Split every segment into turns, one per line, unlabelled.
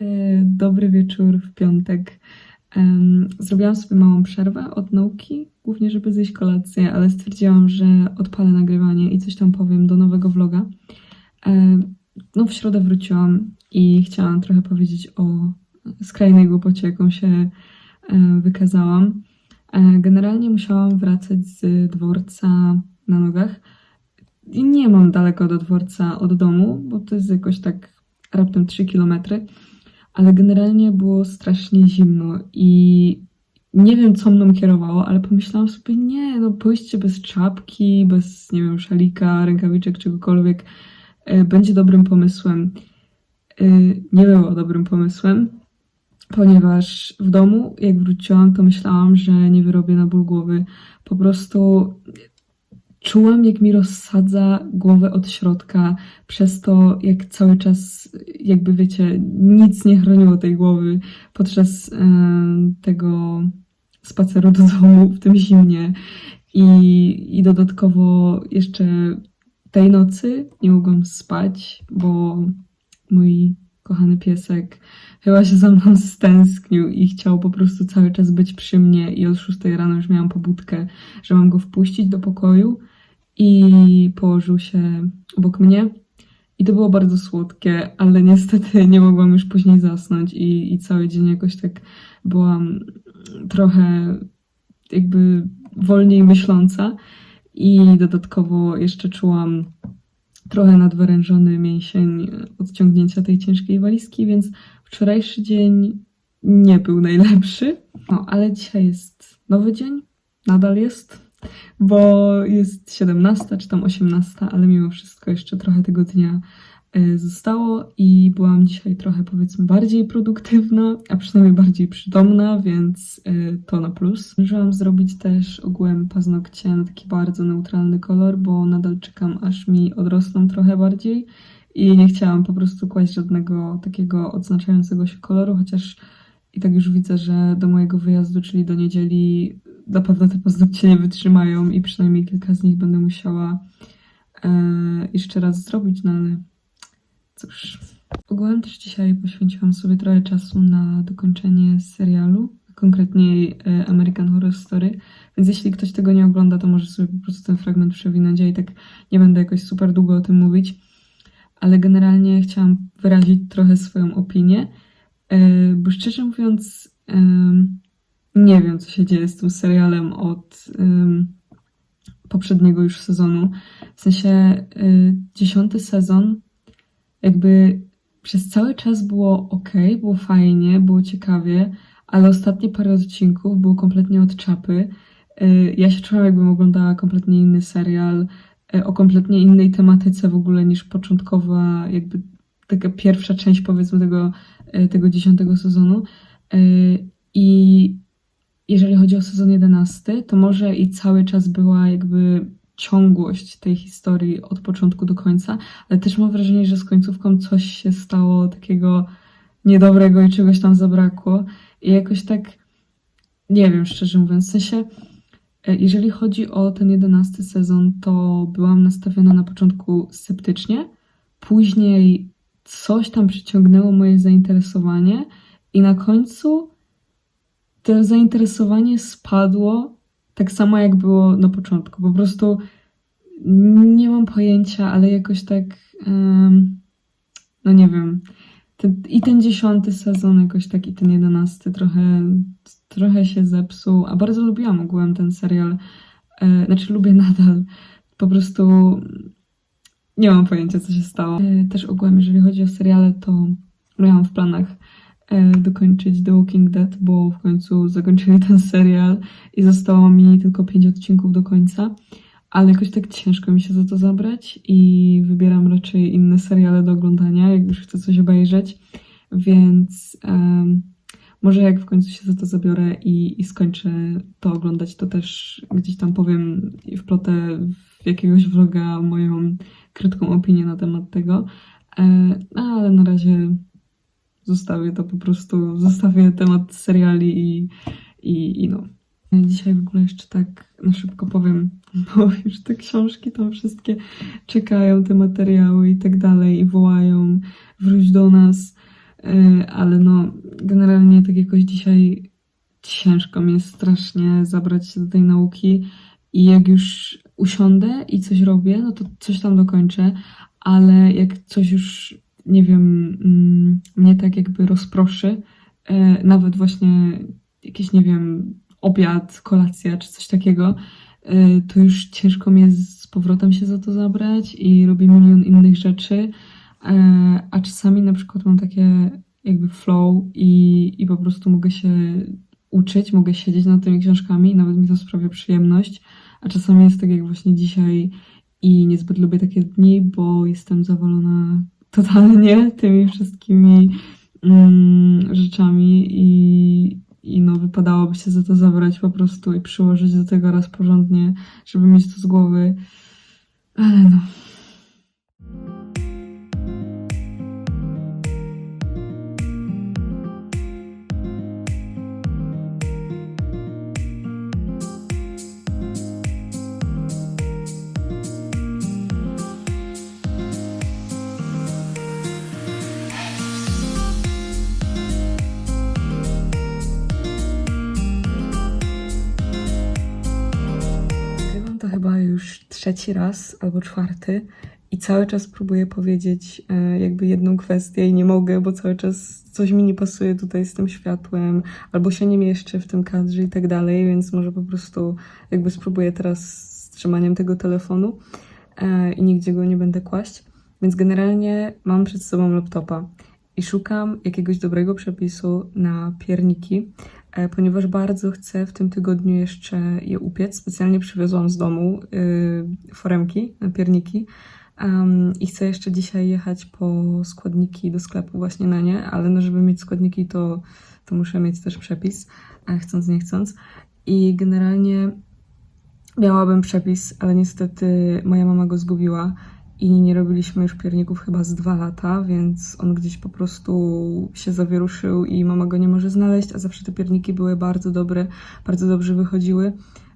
E, Dobry wieczór w piątek. Zrobiłam sobie małą przerwę od nauki, głównie żeby zjeść kolację, ale stwierdziłam, że odpalę nagrywanie i coś tam powiem do nowego vloga. No, w środę wróciłam i chciałam trochę powiedzieć o skrajnej głupocie, jaką się e, wykazałam. E, Generalnie musiałam wracać z dworca na nogach. I nie mam daleko do dworca od domu, bo to jest jakoś tak raptem 3 kilometry ale generalnie było strasznie zimno i nie wiem, co mną kierowało, ale pomyślałam sobie, nie, no pójście bez czapki, bez, nie wiem, szalika, rękawiczek, czegokolwiek, e, będzie dobrym pomysłem. E, Nie było dobrym pomysłem, ponieważ w domu, jak wróciłam, to myślałam, że nie wyrobię na ból głowy. Po prostu czułam, jak mi rozsadza głowę od środka, przez to, jak cały czas, jakby wiecie, nic nie chroniło tej głowy podczas e, tego spaceru do domu w tym zimnie. I, I dodatkowo jeszcze tej nocy nie mogłam spać, bo mój kochany piesek chyba się za mną stęsknił i chciał po prostu cały czas być przy mnie i od 6 rano już miałam pobudkę, że mam go wpuścić do pokoju i położył się obok mnie. I to było bardzo słodkie, ale niestety nie mogłam już później zasnąć i, i cały dzień jakoś tak byłam trochę jakby wolniej myśląca i dodatkowo jeszcze czułam trochę nadwyrężony mięsień od ciągnięcia tej ciężkiej walizki, więc wczorajszy dzień nie był najlepszy. No, ale dzisiaj jest nowy dzień, nadal jest, bo jest 17 czy tam 18, ale mimo wszystko jeszcze trochę tego dnia e, zostało i byłam dzisiaj trochę powiedzmy bardziej produktywna, a przynajmniej bardziej przytomna, więc e, to na plus. Zdążyłam zrobić też ogółem paznokcie na taki bardzo neutralny kolor, bo nadal czekam aż mi odrosną trochę bardziej i nie chciałam po prostu kłaść żadnego takiego odznaczającego się koloru, chociaż i tak już widzę, że do mojego wyjazdu, czyli do niedzieli, na pewno te paznokcie nie wytrzymają i przynajmniej kilka z nich będę musiała e, jeszcze raz zrobić, no ale cóż. Ogółem też dzisiaj poświęciłam sobie trochę czasu na dokończenie serialu, konkretnie e, American Horror Story, więc jeśli ktoś tego nie ogląda, to może sobie po prostu ten fragment przewinąć, ja i tak nie będę jakoś super długo o tym mówić, ale generalnie chciałam wyrazić trochę swoją opinię, e, bo szczerze mówiąc nie wiem, co się dzieje z tym serialem od poprzedniego już sezonu. W sensie y, dziesiąty sezon jakby przez cały czas było ok, było fajnie, było ciekawie, ale ostatnie parę odcinków było kompletnie od czapy. Y, Ja się czułam, jakbym oglądała kompletnie inny serial, y, o kompletnie innej tematyce w ogóle niż początkowa, jakby taka pierwsza część powiedzmy tego, y, tego dziesiątego sezonu. I jeżeli chodzi o sezon 11, to może i cały czas była jakby ciągłość tej historii od początku do końca, ale też mam wrażenie, że z końcówką coś się stało takiego niedobrego i czegoś tam zabrakło. I jakoś tak, nie wiem, szczerze mówiąc, w sensie, e, jeżeli chodzi o ten 11 sezon, to byłam nastawiona na początku sceptycznie, później coś tam przyciągnęło moje zainteresowanie i na końcu to zainteresowanie spadło tak samo jak było na początku. Po prostu nie mam pojęcia, ale jakoś tak, em, no nie wiem. Ten, I ten dziesiąty sezon, jakoś tak, i ten jedenasty trochę, trochę się zepsuł. A bardzo lubiłam ogółem ten serial. E, znaczy, lubię nadal. Po prostu nie mam pojęcia, co się stało. E, też ogółem, jeżeli chodzi o seriale, to miałam w planach dokończyć The Walking Dead, bo w końcu zakończyli ten serial i zostało mi tylko pięć odcinków do końca, ale jakoś tak ciężko mi się za to zabrać i wybieram raczej inne seriale do oglądania, jak już chcę coś obejrzeć, więc em, może jak w końcu się za to zabiorę i, i skończę to oglądać, to też gdzieś tam powiem i wplotę w jakiegoś vloga moją krótką opinię na temat tego, e, no, ale na razie zostawię to po prostu, zostawię temat seriali i, i, i no. Dzisiaj w ogóle jeszcze tak na szybko powiem, bo już te książki tam wszystkie czekają, te materiały i tak dalej i wołają, wróć do nas. E, ale no, generalnie tak jakoś dzisiaj ciężko mi jest strasznie zabrać się do tej nauki i jak już usiądę i coś robię, no to coś tam dokończę, ale jak coś już, nie wiem, mm, mnie tak jakby rozproszy, e, nawet właśnie jakiś, nie wiem, obiad, kolacja czy coś takiego, e, to już ciężko mi jest z powrotem się za to zabrać i robię milion innych rzeczy, e, a czasami na przykład mam takie jakby flow i, i po prostu mogę się uczyć, mogę siedzieć nad tymi książkami i nawet mi to sprawia przyjemność, a czasami jest tak jak właśnie dzisiaj i niezbyt lubię takie dni, bo jestem zawalona totalnie tymi wszystkimi mm, rzeczami i, i no wypadałoby się za to zabrać po prostu i przyłożyć do tego raz porządnie, żeby mieć to z głowy. Ale no. Chyba już trzeci raz albo czwarty i cały czas próbuję powiedzieć e, jakby jedną kwestię i nie mogę, bo cały czas coś mi nie pasuje tutaj z tym światłem, albo się nie mieszczę w tym kadrze i tak dalej, więc może po prostu jakby spróbuję teraz z trzymaniem tego telefonu e, i nigdzie go nie będę kłaść. Więc generalnie mam przed sobą laptopa i szukam jakiegoś dobrego przepisu na pierniki, ponieważ bardzo chcę w tym tygodniu jeszcze je upiec. Specjalnie przywiozłam z domu y, foremki na pierniki em, i chcę jeszcze dzisiaj jechać po składniki do sklepu właśnie na nie, ale no żeby mieć składniki to, to muszę mieć też przepis, e, chcąc nie chcąc. I generalnie miałabym przepis, ale niestety moja mama go zgubiła i nie robiliśmy już pierników chyba z dwa lata, więc on gdzieś po prostu się zawieruszył i mama go nie może znaleźć, a zawsze te pierniki były bardzo dobre, bardzo dobrze wychodziły,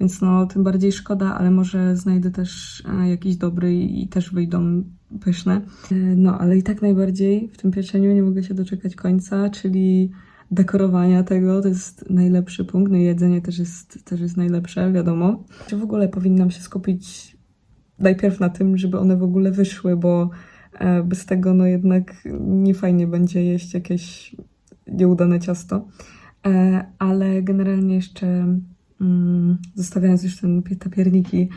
więc no tym bardziej szkoda, ale może znajdę też e, jakiś dobry i też wyjdą pyszne. E, No, ale i tak najbardziej w tym pieczeniu nie mogę się doczekać końca, czyli dekorowania tego, to jest najlepszy punkt, no i jedzenie też jest, też jest najlepsze, wiadomo. Czy w ogóle powinnam się skupić najpierw na tym, żeby one w ogóle wyszły, bo e, bez tego no jednak nie fajnie będzie jeść jakieś nieudane ciasto. E, Ale generalnie jeszcze mm, zostawiając już ten, te pierniki,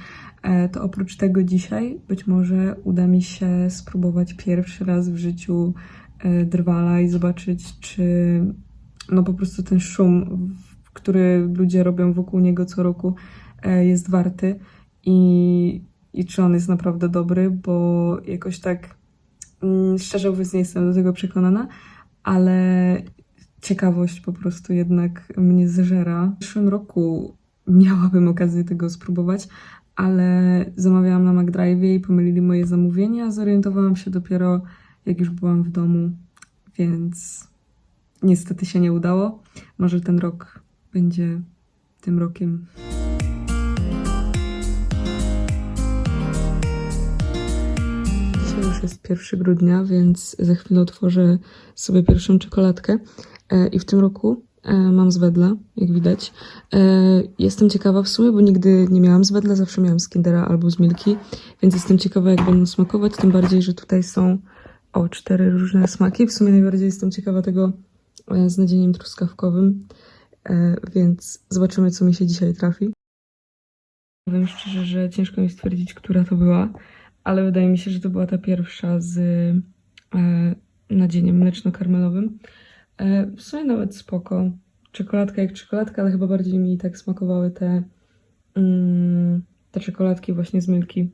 e, to oprócz tego dzisiaj być może uda mi się spróbować pierwszy raz w życiu drwala i zobaczyć, czy no po prostu ten szum, który ludzie robią wokół niego co roku, jest warty i, i czy on jest naprawdę dobry, bo jakoś tak mm, szczerze mówiąc nie jestem do tego przekonana, ale ciekawość po prostu jednak mnie zżera. W zeszłym roku miałabym okazję tego spróbować, ale zamawiałam na McDrive i pomylili moje zamówienia. Zorientowałam się dopiero jak już byłam w domu, więc niestety się nie udało. Może ten rok będzie tym rokiem. Jest 1 grudnia, więc za chwilę otworzę sobie pierwszą czekoladkę. E, I w tym roku e, mam z wedla, jak widać. E, Jestem ciekawa w sumie, bo nigdy nie miałam z wedla, zawsze miałam z Kindera albo z Milki, więc jestem ciekawa, jak będą smakować. Tym bardziej, że tutaj są o cztery różne smaki. W sumie najbardziej jestem ciekawa tego z nadzieniem truskawkowym, więc zobaczymy, co mi się dzisiaj trafi. Powiem szczerze, że ciężko mi stwierdzić, która to była, ale wydaje mi się, że to była ta pierwsza z e, nadzieniem mleczno-karmelowym. E, w sumie nawet spoko. Czekoladka jak czekoladka, ale chyba bardziej mi tak smakowały te, mm, te czekoladki właśnie z Milki.